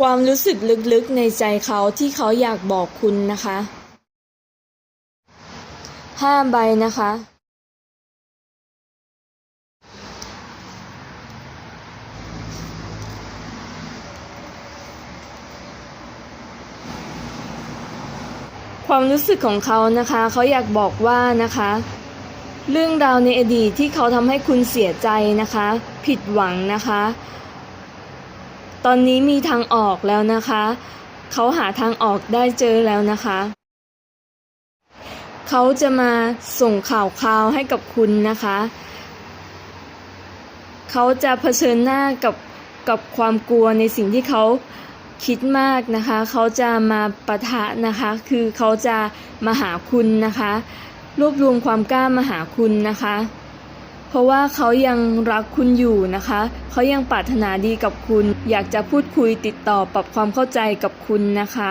ความรู้สึกลึกๆในใจเขาที่เขาอยากบอกคุณนะคะห้าใบนะคะ ความรู้สึกของเขานะคะ เขาอยากบอกว่านะคะ เรื่องราวในอดีตที่เขาทำให้คุณเสียใจนะคะ ผิดหวังนะคะ ตอนนี้มีทางออกแล้วนะคะ เขาหาทางออกได้เจอแล้วนะคะ เขาจะมาส่งข่าวคราวให้กับคุณนะคะ เขาจะเผชิญหน้ากับกับความกลัวในสิ่งที่เขาคิดมากนะคะ เขาจะมาปะทะนะคะ คือเขาจะมาหาคุณนะคะ รวบรวมความกล้ามาหาคุณนะคะ ราะว่าเขายังรักคุณอยู่นะคะ เขายังปรารถนาดีกับคุณ อยากจะพูดคุยติดต่อปรับความเข้าใจกับคุณนะคะ